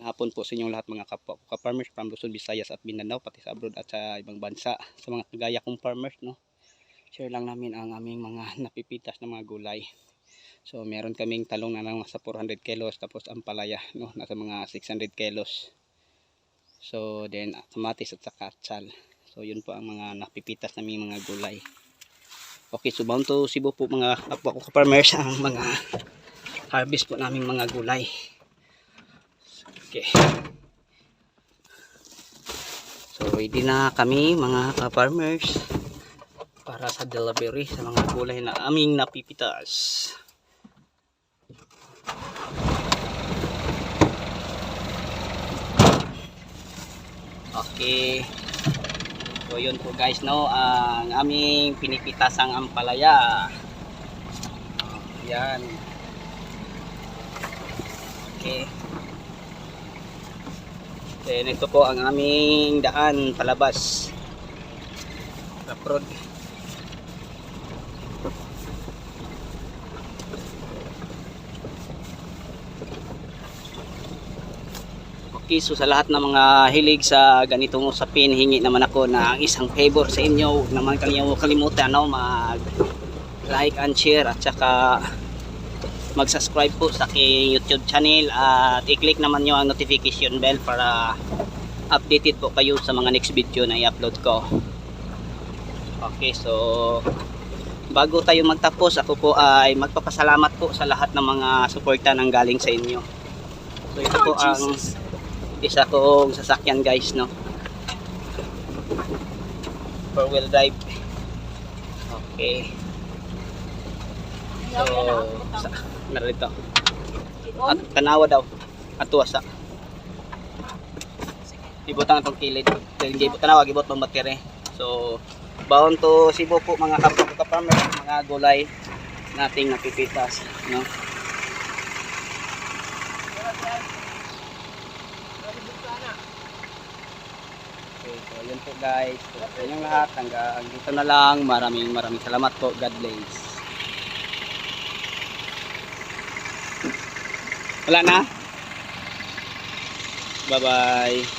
hapon po sa inyong lahat mga kapwa ko ka-farmers from Luzon, Visayas at Mindanao pati sa abroad at sa ibang bansa. Sa mga kagaya kong farmers no share lang namin ang aming mga napipitas na mga gulay. So meron kaming talong na nasa 400 kilos tapos ang palaya no nasa mga 600 kilos. So then kamatis at saka atsal. So yun po ang mga napipitas naming mga gulay. Okay so bound to Cebu po mga kapwa ko ka-farmers ang mga harvest po naming mga gulay Okay. So ready na kami mga ka-farmers para sa delivery sa mga gulay na aming napipitas. Okay. So yun po guys no, ang aming pinipitasang ampalaya. Oh, yan. Okay. Then ito po ang aming daan palabas. Raprod. Okay, so sa lahat ng mga hilig sa ganitong usapin, hingi naman ako ng isang favor sa inyo. Huwag naman kayo kalimutan no, mag like and share at saka mag-subscribe po sa aking YouTube channel at i-click naman nyo ang notification bell para updated po kayo sa mga next video na i-upload ko. Okay, so bago tayo magtapos, ako po ay magpapasalamat po sa lahat ng mga suporta nang galing sa inyo. So ito po ang isa kong sasakyan guys, no. Four wheel drive. Okay. So, sa, narito. At tanawa daw. At tuwasa. Ibutang itong kilid. Hindi ibut tanawa, ibut ng battery. So, bound to Cebu po mga ka-farmer, mga gulay nating napipitas, no? Okay, so po guys. So, sa lahat, hanggang dito na lang. Maraming maraming salamat po. God bless. Wala na? Bye-bye.